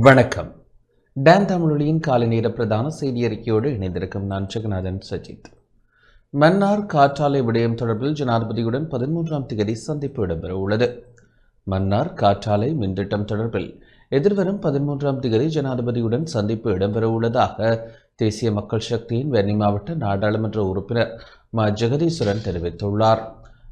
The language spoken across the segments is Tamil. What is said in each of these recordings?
வணக்கம். டான் தமிழொலியின் காலை நேர பிரதான செய்தி அறிக்கையோடு இணைந்திருக்கும் நான் ஜெகநாதன் சஜித். மன்னார் காற்றாலை விடயம் தொடர்பில் ஜனாதிபதியுடன் பதிமூன்றாம் தேதி சந்திப்பு இடம்பெற உள்ளது மன்னார் காற்றாலை மின்திட்டம் தொடர்பில் எதிர்வரும் பதிமூன்றாம் தேதி ஜனாதிபதியுடன் சந்திப்பு இடம்பெற உள்ளதாக தேசிய மக்கள் சக்தியின் வெண்ணி மாவட்ட நாடாளுமன்ற உறுப்பினர் ம. ஜெகதீஸ்வரன் தெரிவித்துள்ளார்.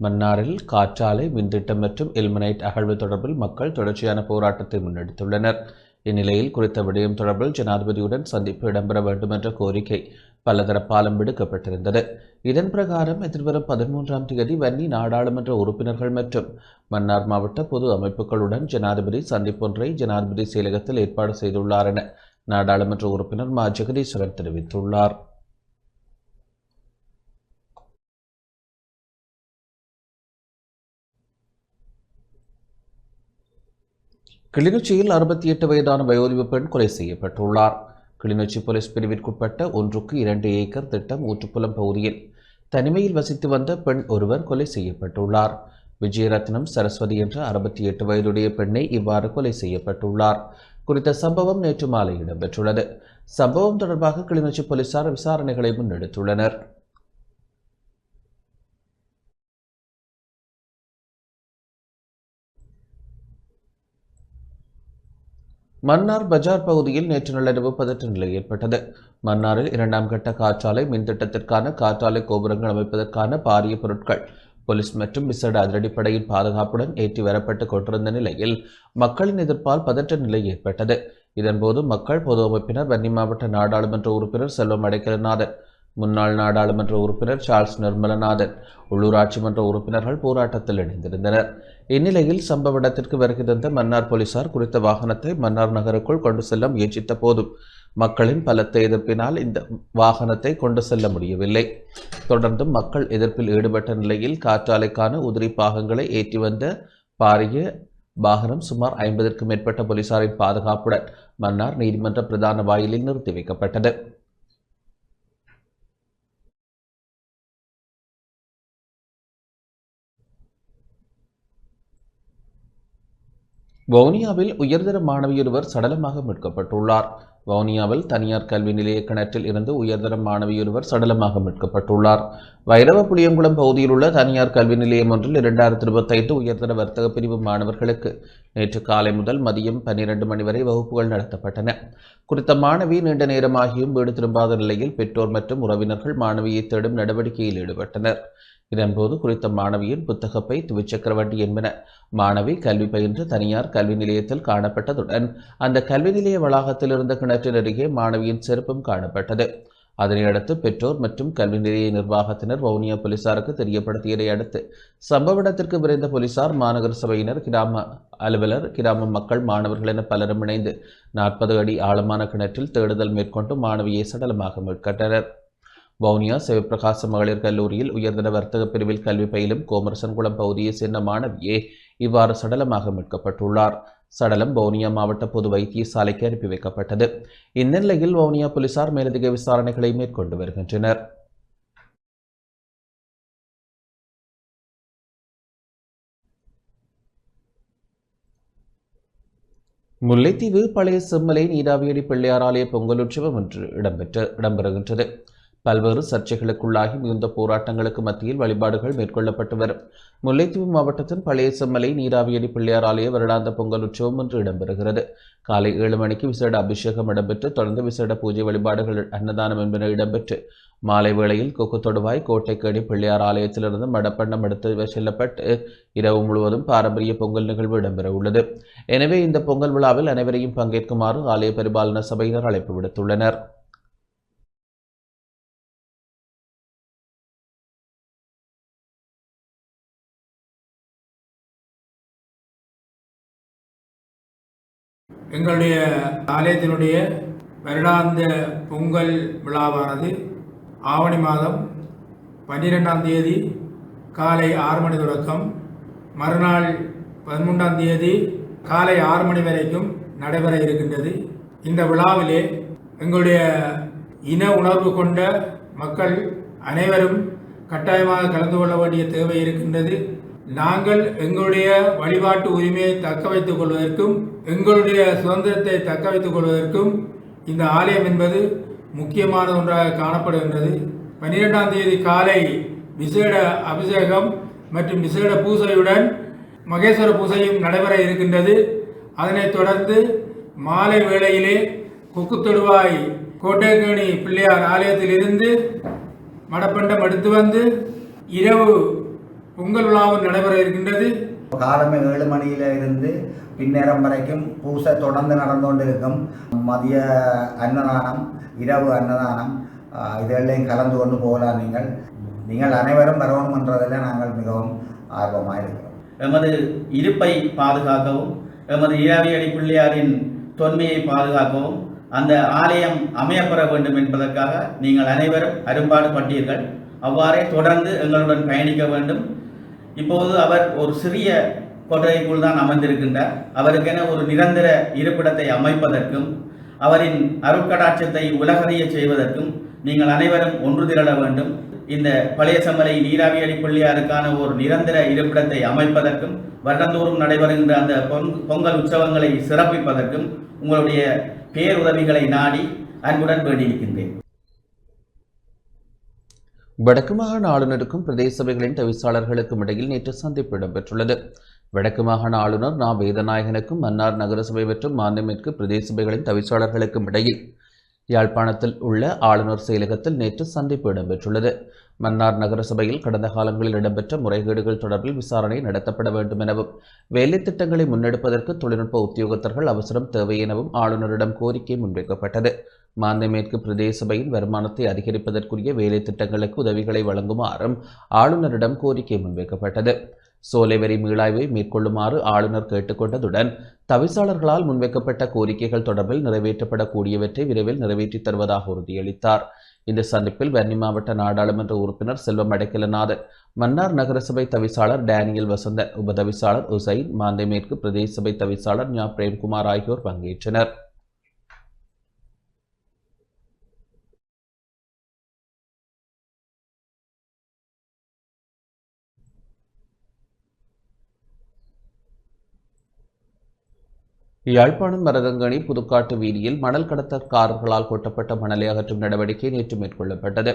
மன்னாரில் காற்றாலை மின்திட்டம் மற்றும் எல்மனைட் அகழ்வு தொடர்பில் மக்கள் தொடர்ச்சியான போராட்டத்தை முன்னெடுத்துள்ளனர். இந்நிலையில் குறித்த விடயம் தொடர்பில் ஜனாதிபதியுடன் சந்திப்பு இடம்பெற வேண்டும் என்ற கோரிக்கை பலதரப்பாலும் விடுக்கப்பட்டிருந்தது. இதன் பிரகாரம் எதிர்வரும் பதிமூன்றாம் தேதி வன்னி நாடாளுமன்ற உறுப்பினர்கள் மற்றும் மன்னார் மாவட்ட பொது அமைப்புகளுடன் ஜனாதிபதி சந்திப்பொன்றை ஜனாதிபதி செயலகத்தில் ஏற்பாடு செய்துள்ளார் என நாடாளுமன்ற உறுப்பினர் மா. ஜெகதீஸ்வரன் தெரிவித்துள்ளார். கிளிநொச்சியில் அறுபத்தி எட்டு வயதான வயோதிப பெண் கொலை செய்யப்பட்டுள்ளார். கிளிநொச்சி போலீஸ் பிரிவிற்குட்பட்ட ஒன்றுக்கு இரண்டு ஏக்கர் திட்டம் ஊற்றுப்புலம் பகுதியில் தனிமையில் வசித்து வந்த பெண் ஒருவர் கொலை செய்யப்பட்டுள்ளார். விஜயரத்னம் சரஸ்வதி என்ற அறுபத்தி எட்டு வயதுடைய பெண்ணை இவ்வாறு கொலை செய்யப்பட்டுள்ளார். குறித்த சம்பவம் நேற்று மாலை இடம்பெற்றுள்ளது. சம்பவம் தொடர்பாக கிளிநொச்சி போலீசார் விசாரணைகளை முன்னெடுத்துள்ளனர். மன்னார் பஜார் பகுதியில் நேற்று நள்ளிரவு பதற்ற நிலை ஏற்பட்டது. மன்னாரில் இரண்டாம் கட்ட காற்றாலை மின்திட்டத்திற்கான காற்றாலை கோபுரங்கள் அமைப்பதற்கான பாரிய பொருட்கள் போலீஸ் மற்றும் விசேட அதிரடிப்படையின் பாதுகாப்புடன் ஏற்றி வரப்பட்டு கொண்டிருந்த நிலையில் மக்களின் எதிர்ப்பால் பதற்ற நிலை ஏற்பட்டது. இதன்போது மக்கள் பொது அமைப்பினர் வன்னி மாவட்ட நாடாளுமன்ற உறுப்பினர் செல்வம் அடைக்கலநாதன் முன்னாள் நாடாளுமன்ற உறுப்பினர் சார்ல்ஸ் நிர்மலநாதன் உள்ளூராட்சி மன்ற உறுப்பினர்கள் போராட்டத்தில் இணைந்திருந்தனர். இந்நிலையில் சம்பவ இடத்திற்கு வருகை தந்த மன்னார் போலீசார் குறித்த வாகனத்தை மன்னார் நகருக்குள் கொண்டு செல்ல முயற்சித்த போதும் மக்களின் பலத்த எதிர்ப்பினால் இந்த வாகனத்தை கொண்டு செல்ல முடியவில்லை. தொடர்ந்தும் மக்கள் எதிர்ப்பில் ஈடுபட்ட நிலையில் காற்றாலைக்கான உதிரி பாகங்களை ஏற்றி வந்த பாரிய வாகனம் சுமார் ஐம்பதற்கும் மேற்பட்ட போலீசாரின் பாதுகாப்புடன் மன்னார் நீதிமன்ற பிரதான வாயிலில் நிறுத்தி வைக்கப்பட்டது. வவுனியாவில் உயர்தர மாணவியொருவர் சடலமாக மீட்கப்பட்டுள்ளார். வவுனியாவில் தனியார் கல்வி நிலைய கிணற்றில் இருந்து உயர்தர மாணவியொருவர் சடலமாக மீட்கப்பட்டுள்ளார். வைரவ புளியங்குளம் பகுதியில் உள்ள தனியார் கல்வி நிலையம் ஒன்றில் இரண்டாயிரத்தி இருபத்தைந்து உயர்தர வர்த்தக பிரிவு மாணவர்களுக்கு நேற்று காலை முதல் மதியம் பன்னிரண்டு மணி வரை வகுப்புகள் நடத்தப்பட்டன. குறித்த மாணவி நீண்ட நேரமாகியும் வீடு திரும்பாத நிலையில் பெற்றோர் மற்றும் உறவினர்கள் மாணவியை தேடும் நடவடிக்கையில் ஈடுபட்டனர். இதன்போது குறித்த மாணவியின் புத்தகப்பை துவிச்சக்கர வண்டி என்பன. மாணவி கல்வி பயின்று தனியார் கல்வி நிலையத்தில் காணப்பட்டதுடன் அந்த கல்வி நிலைய வளாகத்தில் இருந்த கிணற்றின் அருகே மாணவியின் செருப்பும் காணப்பட்டது. அதனையடுத்து பெற்றோர் மற்றும் கல்வி நிலைய நிர்வாகத்தினர் வவுனியா போலீசாருக்கு தெரியப்படுத்தியதை அடுத்து சம்பவ இடத்திற்கு விரைந்த போலீசார் மாநகர சபையினர் கிராம அலுவலர் கிராம மக்கள் மாணவர்கள் என பலரும் இணைந்து நாற்பது அடி ஆழமான கிணற்றில் தேடுதல் மேற்கொண்டு மாணவியை சடலமாக மீட்கட்டனர். வவுனியா சிவபிரகாச மகளிர் கல்லூரியில் உயர்தர வர்த்தக பிரிவில் கல்வி பயிலும் கோமரசன்குளம் பகுதியை சேர்ந்த மாணவியே இவ்வாறு சடலமாக மீட்கப்பட்டுள்ளார். சடலம் வவுனியா மாவட்ட பொது வைத்தியசாலைக்கு அனுப்பி வைக்கப்பட்டது. இந்நிலையில் வவுனியா போலீசார் மேலதிக விசாரணைகளை மேற்கொண்டு வருகின்றனர். முல்லைத்தீவு பழைய செம்மலை நீராவியடி பிள்ளையார் ஆலய பொங்கல் உற்சவம் இன்று இடம்பெற்ற இடம்பெறுகின்றது. பல்வேறு சர்ச்சைகளுக்குள்ளாகி மிகுந்த போராட்டங்களுக்கு மத்தியில் வழிபாடுகள் மேற்கொள்ளப்பட்டு வரும். முல்லைத்தீவு மாவட்டத்தின் பழைய செம்மலை நீராவியடி பிள்ளையார் ஆலய வருடாந்த பொங்கல் உற்சவம் இன்று இடம்பெறுகிறது. காலை ஏழு மணிக்கு விசேட அபிஷேகம் இடம்பெற்று தொடர்ந்து விசேட பூஜை வழிபாடுகள் அன்னதானம் என்பன இடம்பெற்று மாலை வேளையில் கொக்கு தொடுவாய் கோட்டைக்கேணி பிள்ளையார் ஆலயத்திலிருந்து மடப்பண்ணம் எடுத்து செல்லப்பட்டு இரவு முழுவதும் பாரம்பரிய பொங்கல் நிகழ்வு இடம்பெற உள்ளது. எனவே இந்த பொங்கல் விழாவில் அனைவரையும் பங்கேற்குமாறு ஆலய பரிபாலன சபையினர் அழைப்பு விடுத்துள்ளனர். எங்களுடைய ஆலயத்தினுடைய வருடாந்த பொங்கல் விழாவானது ஆவணி மாதம் பன்னிரெண்டாம் தேதி காலை ஆறு மணி தொடக்கம். மறுநாள் பதிமூன்றாம் தேதி காலை ஆறு மணி வரைக்கும் நடைபெற இருக்கின்றது. இந்த விழாவிலே எங்களுடைய இன உணர்வு கொண்ட மக்கள் அனைவரும் கட்டாயமாக கலந்து கொள்ள வேண்டிய தேவை இருக்கின்றது. நாங்கள் எங்களுடைய வழிபாட்டு உரிமையை தக்க வைத்துக் கொள்வதற்கும் எங்களுடைய சுதந்திரத்தை தக்க வைத்துக் கொள்வதற்கும் இந்த ஆலயம் என்பது முக்கியமான ஒன்றாக காணப்படுகின்றது. பன்னிரெண்டாம் தேதி காலை விசேட அபிஷேகம் மற்றும் விசேட பூசையுடன் மகேஸ்வர பூசையும் நடைபெற இருக்கின்றது. அதனைத் தொடர்ந்து மாலை வேளையிலே கொக்குத்தொடுவாய் கோட்டைக்கேணி பிள்ளையார் ஆலயத்திலிருந்து மடப்பண்டம் எடுத்து வந்து இரவு பொங்கல் விழாவும் நடைபெற இருக்கின்றது. காலமே ஏழு மணியில இருந்து பின்னேரம் வரைக்கும் பூசை தொடர்ந்து நடந்து கொண்டிருக்கும். மதிய அன்னதானம் இரவு அன்னதானம் இதெல்லாம் கலந்து கொண்டு போகலாம் நீங்கள். நீங்கள் அனைவரும் வரணும் என்றதில் நாங்கள் மிகவும் ஆர்வமாக இருக்கிறோம். எமது இருப்பை பாதுகாக்கவும் எமது ஈராவியடி பிள்ளையாரின் தொன்மையை பாதுகாக்கவும் அந்த ஆலயம் அமையப்பெற வேண்டும் என்பதற்காக நீங்கள் அனைவரும் அரும்பாடுபட்டீர்கள். அவ்வாறே தொடர்ந்து எங்களுடன் பயணிக்க வேண்டும். இப்போது அவர் ஒரு சிறிய கொட்டகைக்குள் தான் அமர்ந்திருக்கின்றார். அவருக்கென ஒரு நிரந்தர இருப்பிடத்தை அமைப்பதற்கும் அவரின் அருட்கடாட்சத்தை உலகறிய செய்வதற்கும் நீங்கள் அனைவரும் ஒன்று திரள வேண்டும். இந்த பழைய சமலை நீராவி அடிப்பள்ளியாருக்கான ஒரு நிரந்தர இருப்பிடத்தை அமைப்பதற்கும் வருடந்தோறும் நடைபெறுகின்ற அந்த பொங்கல் உற்சவங்களை சிறப்பிப்பதற்கும் உங்களுடைய பேருதவிகளை நாடி அன்புடன் வேண்டியிருக்கின்றேன். வடக்கு மாகாண ஆளுநருக்கும் பிரதேச சபைகளின் தவிசாளர்களுக்கும் இடையில் நேற்று சந்திப்பு இடம்பெற்றுள்ளது. வடக்கு மாகாண ஆளுநர் நா. வேதநாயகனுக்கும் மன்னார் நகரசபை மற்றும் மாநிலமிற்கு பிரதேச சபைகளின் தவிசாளர்களுக்கும் இடையில் யாழ்ப்பாணத்தில் உள்ள ஆளுநர் செயலகத்தில் நேற்று சந்திப்பு இடம்பெற்றுள்ளது. மன்னார் நகரசபையில் கடந்த காலங்களில் இடம்பெற்ற முறைகேடுகள் தொடர்பில் விசாரணை நடத்தப்பட வேண்டும் எனவும் வேலை திட்டங்களை முன்னெடுப்பதற்கு தொழில்நுட்ப உத்தியோகத்தர்கள் அவசரம் தேவை எனவும் ஆளுநரிடம் கோரிக்கை முன்வைக்கப்பட்டது. மாந்தை மேற்கு பிரதேச சபையின் வருமானத்தை அதிகரிப்பதற்குரிய வேலை திட்டங்களுக்கு உதவிகளை வழங்குமாறும் ஆளுநரிடம் கோரிக்கை முன்வைக்கப்பட்டது. சோலை வரி மீளாய்வை மேற்கொள்ளுமாறு ஆளுநர் கேட்டுக்கொண்டதுடன் தவிசாளர்களால் முன்வைக்கப்பட்ட கோரிக்கைகள் தொடர்பில் நிறைவேற்றப்படக்கூடியவற்றை விரைவில் நிறைவேற்றித் தருவதாக உறுதியளித்தார். இந்த சந்திப்பில் வன்னி மாவட்ட நாடாளுமன்ற உறுப்பினர் செல்வம் அடைக்கலநாதன் மன்னார் நகரசபை தவிசாளர் டேனியல் வசந்தன் உபதவிசாளர் உசைன் மாந்தை மேற்கு பிரதேச சபை தவிசாளர் ஞா பிரேம்குமார் ஆகியோர் பங்கேற்றனர். யாழ்ப்பாணம் மரதங்கணி புதுக்காட்டு வீதியில் மணல் கடத்தற்காரர்களால் கொட்டப்பட்ட மணலை அகற்றும் நடவடிக்கை நேற்று மேற்கொள்ளப்பட்டது.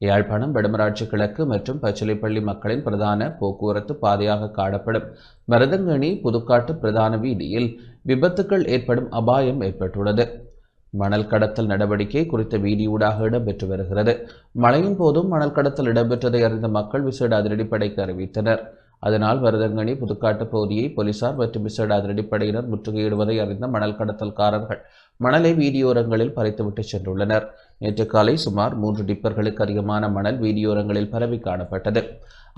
யாழ்ப்பாணம் வடமராட்சி கிழக்கு மற்றும் பச்சிலைப்பள்ளி மக்களின் பிரதான போக்குவரத்து பாதையாக காணப்படும் மருதங்கணி புதுக்காட்டு பிரதான வீதியில் விபத்துக்கள் ஏற்படும் அபாயம் ஏற்பட்டுள்ளது. மணல் கடத்தல் நடவடிக்கை குறித்த வீடியூடாக இடம்பெற்று வருகிறது. மழையின் போதும் மணல் கடத்தல் இடம்பெற்றதை அறிந்த மக்கள் விசேட அதிரடிப்படைக்கு அறிவித்தனர். அதனால் வருதங்கனி புதுக்காட்டு பகுதியை போலீசார் மற்றும் விசேட அதிரடிப்படையினர் முற்றுகையிடுவதை அறிந்த மணல் கடத்தல்காரர்கள் மணலை வீதியோரங்களில் பறித்துவிட்டு சென்றுள்ளனர். நேற்று காலை சுமார் மூன்று டிப்பர்களுக்கு அதிகமான மணல் வீதியோரங்களில் பரவி காணப்பட்டது.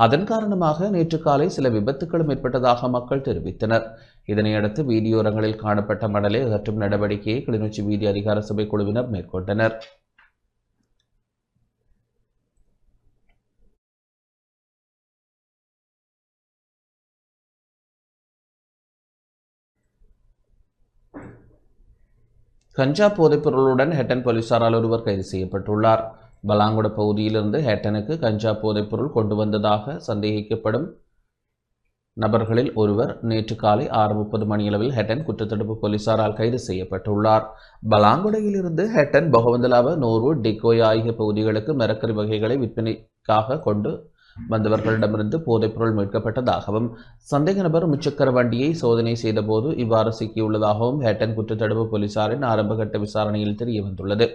அதன் காரணமாக நேற்று காலை சில விபத்துகளும் ஏற்பட்டதாக மக்கள் தெரிவித்தனர். இதனையடுத்து வீதியோரங்களில் காணப்பட்ட மணலை அகற்றும் நடவடிக்கையை கிளிநொச்சி வீதி அதிகார சபை குழுவினர் மேற்கொண்டனர். கஞ்சா போதைப்பொருளுடன் ஹெட்டன் போலீசாரால் ஒருவர் கைது செய்யப்பட்டுள்ளார். பலாங்குட பகுதியிலிருந்து ஹெட்டனுக்கு கஞ்சா போதைப்பொருள் கொண்டு வந்ததாக சந்தேகிக்கப்படும் நபர்களில் ஒருவர் நேற்று காலை ஆறு முப்பது மணியளவில் ஹெட்டன் குற்றத்தடுப்பு போலீசாரால் கைது செய்யப்பட்டுள்ளார். பலாங்குடையிலிருந்து ஹெட்டன் பகவந்தலாவ நோர்வுட் டிக்கோய் ஆகிய பகுதிகளுக்கு மரக்கறி வகைகளை விற்பனைக்காக கொண்டு வந்தவர்களிடமிருந்து போதைப்பொருள் மீட்கப்பட்டதாகவும் சந்தேக நபர் முச்சக்கர வண்டியை சோதனை செய்தபோது இவ்வாறு சிக்கியுள்ளதாகவும் ஹேட்டன் குற்றத்தடுப்பு போலீசாரின் ஆரம்பகட்ட விசாரணையில் தெரிய வந்துள்ளது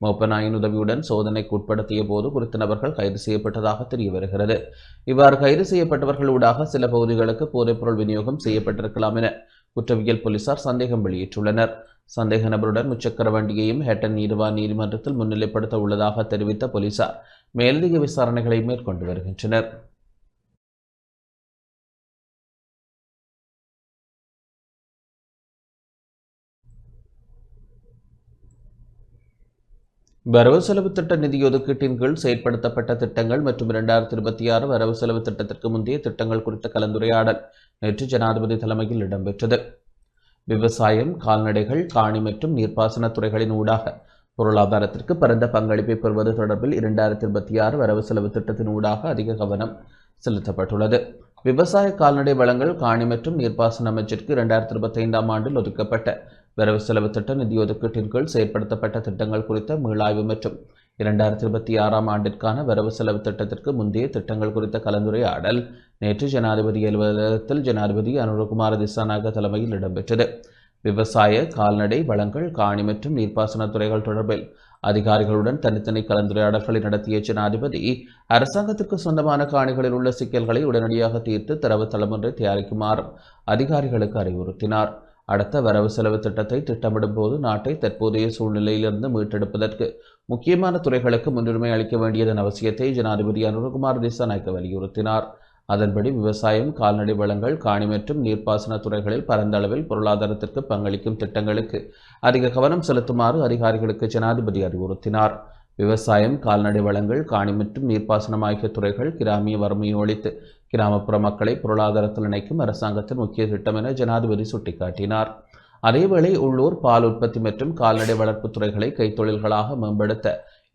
மோப்பநாயின் உதவியுடன் சோதனைக்கு உட்படுத்திய போது குறித்த நபர்கள் கைது செய்யப்பட்டதாக தெரிய வருகிறது இவ்வாறு கைது செய்யப்பட்டவர்கள் ஊடாக சில பகுதிகளுக்கு போதைப்பொருள் விநியோகம் செய்யப்பட்டிருக்கலாம் என குற்றவியல் போலீசார் சந்தேகம் வெளியிட்டுள்ளனர். சந்தேக நபருடன் முச்சக்கர வண்டியையும் ஹேட்டன் நீதிவான் நீதிமன்றத்தில் முன்னிலைப்படுத்த உள்ளதாக தெரிவித்த போலீசார் மேலதிக விசாரணைகளை மேற்கொண்டு வருகின்றனர். வரவு செலவு திட்ட நிதி ஒதுக்கீட்டின் கீழ் செயற்படுத்தப்பட்ட திட்டங்கள் மற்றும் இரண்டாயிரத்தி இருபத்தி ஆறு வரவு செலவு திட்டத்திற்கு முந்தைய திட்டங்கள் குறித்த கலந்துரையாடல் நேற்று ஜனாதிபதி தலைமையில் இடம்பெற்றது. விவசாயம் கால்நடைகள் காணி மற்றும் நீர்ப்பாசன துறைகளின் ஊடாக பொருளாதாரத்திற்கு பரந்த பங்களிப்பை பெறுவது தொடர்பில் இரண்டாயிரத்தி இருபத்தி ஆறு வரவு செலவு திட்டத்தின் ஊடாக அதிக கவனம் செலுத்தப்பட்டுள்ளது. விவசாய கால்நடை வளங்கள் காணி மற்றும் நீர்ப்பாசன அமைச்சிற்கு இரண்டாயிரத்தி இருபத்தி ஐந்தாம் ஆண்டில் ஒதுக்கப்பட்ட வரவு செலவு திட்ட நிதி ஒதுக்கீட்டின் கீழ் செயற்படுத்தப்பட்ட திட்டங்கள் குறித்த மீளாய்வு மற்றும் இரண்டாயிரத்தி இருபத்தி ஆறாம் ஆண்டிற்கான வரவு செலவு திட்டத்திற்கு முந்தைய திட்டங்கள் குறித்த கலந்துரையாடல் நேற்று ஜனாதிபதி அலுவலகத்தில் ஜனாதிபதி அனுரகுமார திசாநாயக தலைமையில் இடம்பெற்றது. விவசாய கால்நடை வளங்கள் காணி மற்றும் நீர்ப்பாசன துறைகள் தொடர்பில் அதிகாரிகளுடன் தனித்தனி கலந்துரையாடல்களை நடத்திய ஜனாதிபதி அரசாங்கத்திற்கு சொந்தமான காணிகளில் உள்ள சிக்கல்களை உடனடியாக தீர்த்து தரவு தளமொன்றை தயாரிக்குமாறும் அதிகாரிகளுக்கு அறிவுறுத்தினார். அடுத்த வரவு செலவு திட்டத்தை திட்டமிடும் போது நாட்டை தற்போதைய சூழ்நிலையிலிருந்து மீட்டெடுப்பதற்கு முக்கியமான துறைகளுக்கு முன்னுரிமை அளிக்க வேண்டியதன் அவசியத்தை ஜனாதிபதி அனுரகுமார் திசாநாயக்க வலியுறுத்தினார். அதன்படி விவசாயம் கால்நடை வளங்கள் காணி மற்றும் நீர்ப்பாசன துறைகளில் பரந்த அளவில் பொருளாதாரத்திற்கு பங்களிக்கும் திட்டங்களுக்கு அதிக கவனம் செலுத்துமாறு அதிகாரிகளுக்கு ஜனாதிபதி அறிவுறுத்தினார். விவசாயம் கால்நடை வளங்கள் காணி மற்றும் நீர்ப்பாசனம் ஆகிய துறைகள் கிராமிய வறுமையை ஒழித்து கிராமப்புற மக்களை பொருளாதாரத்தில் இணைக்கும் அரசாங்கத்தின் முக்கிய திட்டம் என ஜனாதிபதி சுட்டிக்காட்டினார். அதேவேளை உள்ளூர் பால் உற்பத்தி மற்றும் கால்நடை வளர்ப்பு துறைகளை கைத்தொழில்களாக மேம்படுத்த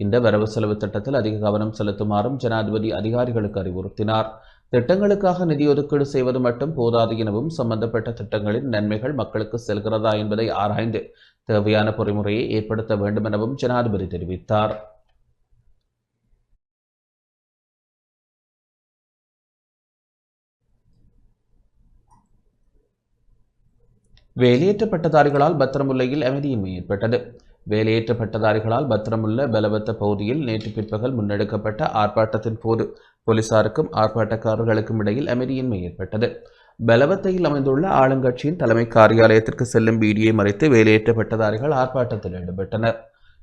இந்த வரவு செலவு திட்டத்தில் அதிக கவனம் செலுத்துமாறும் ஜனாதிபதி அதிகாரிகளுக்கு அறிவுறுத்தினார். திட்டங்களுக்காக நிதி ஒதுக்கீடு செய்வது மட்டும் போதாது எனவும் சம்பந்தப்பட்ட திட்டங்களின் நன்மைகள் மக்களுக்கு செல்கிறதா என்பதை ஆராய்ந்து தேவையான பொறிமுறையை ஏற்படுத்த வேண்டும் எனவும் ஜனாதிபதி தெரிவித்தார். வேலையேற்ற பட்டதாரிகளால் பத்திரமுல்லையில் அமைதியின்மை ஏற்பட்டது. வேலையேற்ற பட்டதாரிகளால் பத்திரமுள்ள பலவத்த பகுதியில் நேற்று பிற்பகல் முன்னெடுக்கப்பட்ட ஆர்ப்பாட்டத்தின் போது போலீசாருக்கும் ஆர்ப்பாட்டக்காரர்களுக்கும் இடையில் அமைதியின்மை ஏற்பட்டது. பலவத்தையில் அமைந்துள்ள ஆளுங்கட்சியின் தலைமை காரியாலயத்திற்கு செல்லும் பீடியை மறைத்து வேலையேற்ற பட்டதாரிகள் ஆர்ப்பாட்டத்தில் ஈடுபட்டனர்.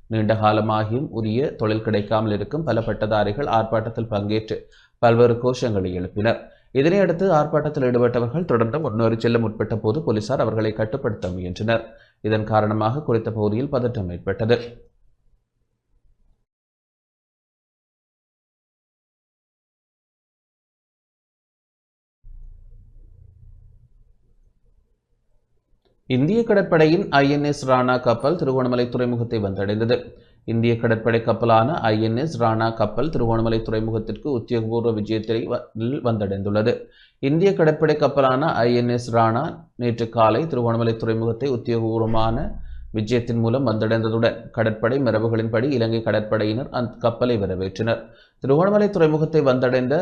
நீண்ட காலமாகியும் உரிய தொழில் கிடைக்காமல் இருக்கும் பல பட்டதாரிகள் ஆர்ப்பாட்டத்தில் பங்கேற்று பல்வேறு கோஷங்களை எழுப்பினர். இதனையடுத்து ஆர்ப்பாட்டத்தில் ஈடுபட்டவர்கள் தொடர்ந்து முன்னோரி செல்ல முற்பட்ட போது போலீசார் அவர்களை கட்டுப்படுத்த முயன்றனர். இதன் காரணமாக குறித்த பகுதியில் பதற்றம் ஏற்பட்டது. இந்திய கடற்படையின் ஐஎன்எஸ் ராணா கப்பல் திருகோணமலை துறைமுகத்தை வந்தடைந்தது. இந்திய கடற்படை கப்பலான ஐஎன்எஸ் ராணா கப்பல் திருகோணமலை துறைமுகத்திற்கு உத்தியோகபூர்வ விஜயத்தை வந்தடைந்துள்ளது. இந்திய கடற்படை கப்பலான ஐஎன்எஸ் ராணா நேற்று காலை திருகோணமலை துறைமுகத்தை உத்தியோகபூர்வமான விஜயத்தின் மூலம் வந்தடைந்ததுடன் கடற்படை மரபுகளின்படி இலங்கை கடற்படையினர் அந்த கப்பலை வரவேற்றனர். திருகோணமலை துறைமுகத்தை வந்தடைந்த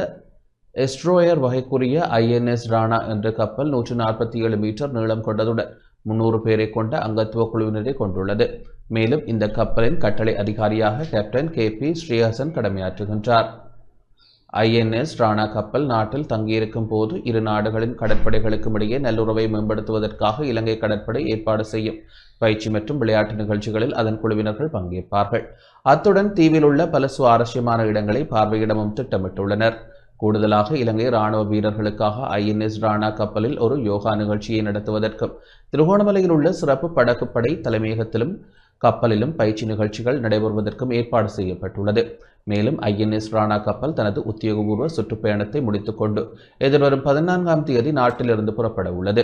எஸ்ட்ரோயர் வகைக்குரிய ஐஎன்எஸ் ராணா என்ற கப்பல் நூற்று நாற்பத்தி ஏழு மீட்டர் நீளம் கொண்டதுடன் முன்னூறு பேரை கொண்ட அங்கத்துவ குழுவினரை கொண்டுள்ளது. மேலும் இந்த கப்பலின் கட்டளை அதிகாரியாக கேப்டன் கே பி ஸ்ரீஹசன் கடமையாற்றுகின்றார். ஐஎன்எஸ் ராணா கப்பல் நாட்டில் தங்கியிருக்கும் போது இரு நாடுகளின் கடற்படைகளுக்கும் இடையே நல்லுறவை மேம்படுத்துவதற்காக இலங்கை கடற்படை ஏற்பாடு செய்யும் பயிற்சி மற்றும் விளையாட்டு நிகழ்ச்சிகளில் அதன் குழுவினர்கள் பங்கேற்பார்கள். அத்துடன் தீவில் உள்ள பல சுவாரஸ்யமான இடங்களை பார்வையிடவும் திட்டமிட்டுள்ளனர். கூடுதலாக இலங்கை ராணுவ வீரர்களுக்காக ஐஎன்எஸ் ராணா கப்பலில் ஒரு யோகா நிகழ்ச்சியை நடத்துவதற்கும் திருகோணமலையில் உள்ள சிறப்பு படகுப்படை தலைமையகத்திலும் கப்பலிலும் பயிற்சி நிகழ்ச்சிகள் நடைபெறுவதற்கும் ஏற்பாடு செய்யப்பட்டுள்ளது. மேலும் ஐஎன்எஸ் ராணா கப்பல் தனது உத்தியோகபூர்வ சுற்றுப்பயணத்தை முடித்துக்கொண்டு எதிர்வரும் பதினான்காம் தேதி நாட்டிலிருந்து புறப்பட உள்ளது.